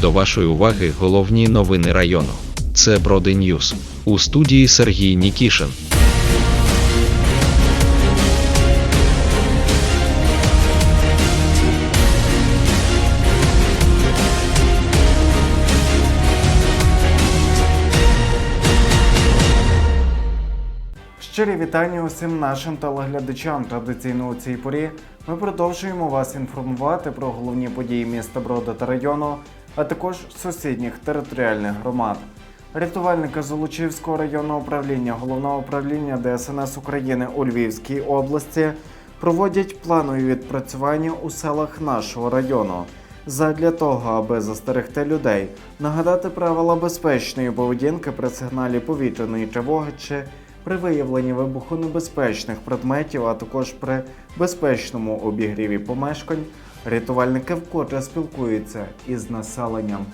До вашої уваги головні новини району. Це Броди Ньюс. У студії Сергій Нікішин. Щирі вітання усім нашим телеглядачам. Традиційно у цій порі ми продовжуємо вас інформувати про головні події міста Брода та району, а також сусідніх територіальних громад. Рятувальники Золочівського районного управління головного управління ДСНС України у Львівській області проводять планові відпрацювання у селах нашого району. Задля того, аби застерегти людей, нагадати правила безпечної поведінки при сигналі повітряної тривоги чи при виявленні вибухонебезпечних предметів, а також при безпечному обігріві помешкань, рятувальники вкотре спілкуються із населенням.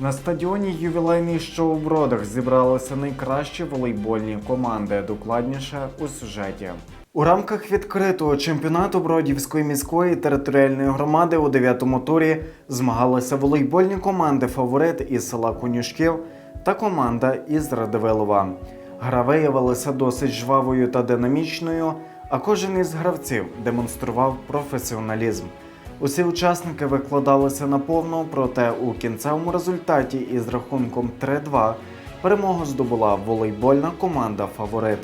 На стадіоні ювілейний шоу в Бродах зібралися найкращі волейбольні команди. Докладніше у сюжеті. У рамках відкритого чемпіонату Бродівської міської територіальної громади у дев'ятому турі змагалися волейбольні команди фаворит із села Конюшків та команда із Радивилова. Гра виявилася досить жвавою та динамічною, а кожен із гравців демонстрував професіоналізм. Усі учасники викладалися наповну, проте у кінцевому результаті із рахунком 3-2 перемогу здобула волейбольна команда Фаворит.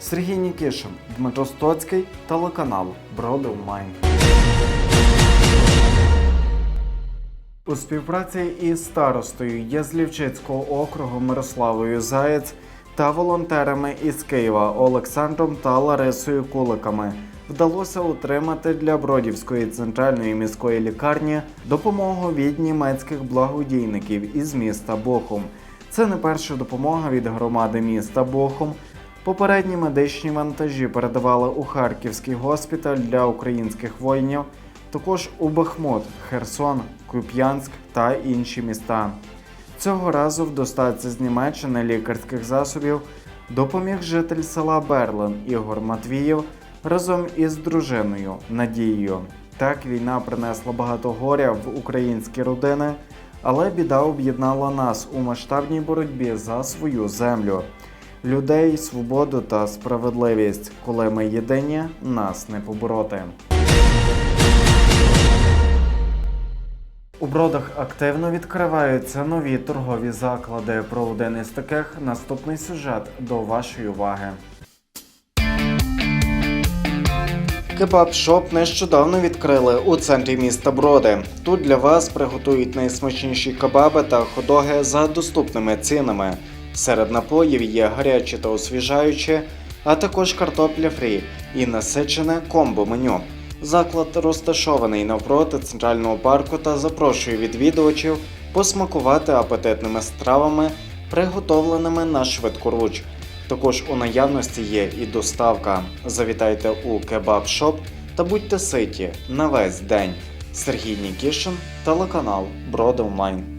Сергій Нікішин, Дмитро Стоцький, телеканал Броди Онлайн. У співпраці із старостою Єзлівчицького округу Мирославою Заєць та волонтерами із Києва Олександром та Ларисою Куликами вдалося отримати для Бродівської центральної міської лікарні допомогу від німецьких благодійників із міста Бохум. Це не перша допомога від громади міста Бохум. Попередні медичні вантажі передавали у Харківський госпіталь для українських воїнів, також у Бахмут, Херсон, Куп'янськ та інші міста. Цього разу в доставці з Німеччини лікарських засобів допоміг житель села Берлин Ігор Матвієв разом із дружиною Надією. Так війна принесла багато горя в українські родини, але біда об'єднала нас у масштабній боротьбі за свою землю. Людей, свободу та справедливість, коли ми єдині, нас не побороти. У бродах активно відкриваються нові торгові заклади. Про один із таких наступний сюжет до вашої уваги. Кебаб-шоп нещодавно відкрили у центрі міста Броди. Тут для вас приготують найсмачніші кебаби та ходоги за доступними цінами. Серед напоїв є гарячі та освіжаючі, а також картопля фрі і насичене комбо-меню. Заклад розташований навпроти центрального парку та запрошує відвідувачів посмакувати апетитними стравами, приготовленими на швидкоруч. Також у наявності є і доставка. Завітайте у кебаб-шоп та будьте ситі на весь день. Сергій Нікішин, телеканал Броди Онлайн.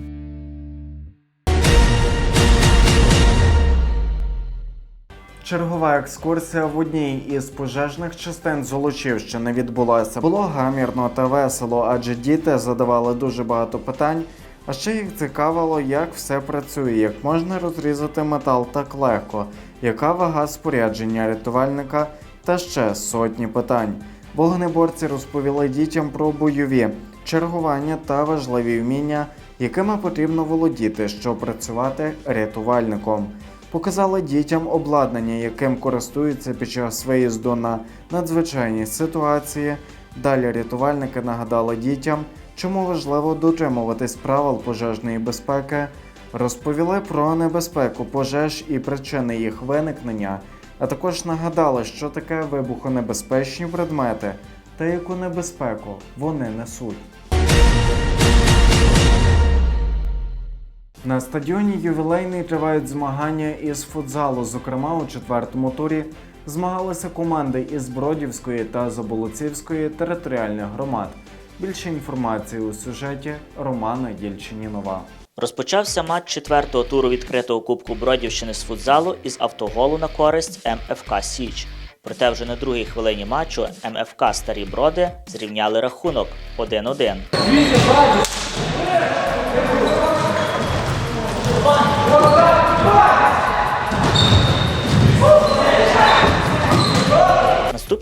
Чергова екскурсія в одній із пожежних частин Золочівщини відбулася. Було гамірно та весело, адже діти задавали дуже багато питань. А ще їх цікавило, як все працює, як можна розрізати метал так легко, яка вага спорядження рятувальника та ще сотні питань. Вогнеборці розповіли дітям про бойові чергування та важливі вміння, якими потрібно володіти, щоб працювати рятувальником. Показали дітям обладнання, яким користуються під час виїзду на надзвичайні ситуації. Далі рятувальники нагадали дітям, чому важливо дотримуватись правил пожежної безпеки, розповіли про небезпеку пожеж і причини їх виникнення, а також нагадали, що таке вибухонебезпечні предмети та яку небезпеку вони несуть. На стадіоні ювілейний тривають змагання із футзалу. Зокрема, у четвертому турі змагалися команди із Бродівської та Заболоцівської територіальних громад. Більше інформації у сюжеті Романа Єльчинінова. Розпочався матч четвертого туру відкритого Кубку Бродівщини з футзалу із автоголу на користь МФК Січ. Проте вже на другій хвилині матчу МФК Старі Броди зрівняли рахунок 1-1.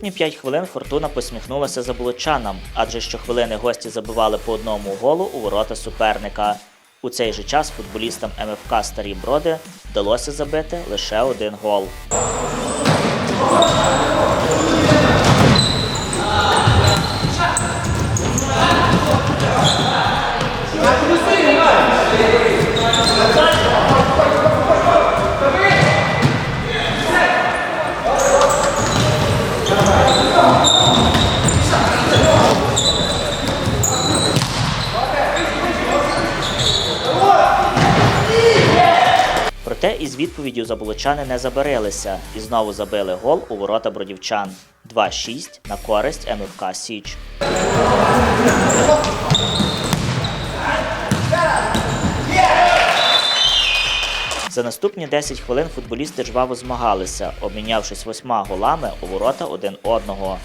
Наступні 5 хвилин Фортуна посміхнулася заболочанам, адже щохвилини гості забивали по одному голу у ворота суперника. У цей же час футболістам МФК Старі Броди вдалося забити лише один гол. Проте із відповіддю заболочани не забарилися і знову забили гол у ворота бродівчан 2-6 на користь МФК Січ. За наступні 10 хвилин футболісти жваво змагалися, обмінявшись восьма голами у ворота один одного.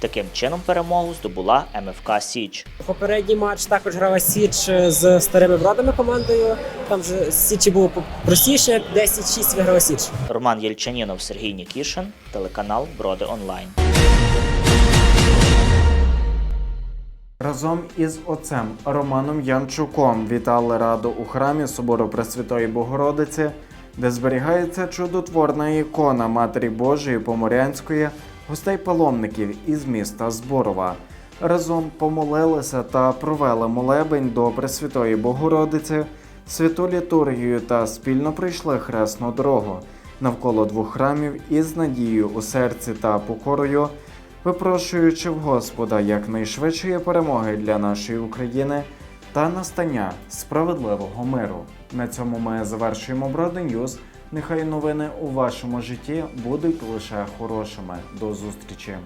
Таким чином перемогу здобула МФК Січ. Попередній матч також грала Січ з старими бродами командою. Там вже Січі було простіше, 10-6 виграла Січ. Роман Єльчанінов, Сергій Нікішин, телеканал Броди Онлайн. Разом із отцем Романом Янчуком вітали раду у храмі Собору Пресвятої Богородиці, де зберігається чудотворна ікона Матері Божої Поморянської, гостей паломників із міста Зборова. Разом помолилися та провели молебень до Пресвятої Богородиці, святу літургію та спільно прийшли хресну дорогу навколо двох храмів із надією у серці та покорою випрошуючи в Господа якнайшвидшої перемоги для нашої України та настання справедливого миру. На цьому ми завершуємо Броди Ньюз. Нехай новини у вашому житті будуть лише хорошими. До зустрічі!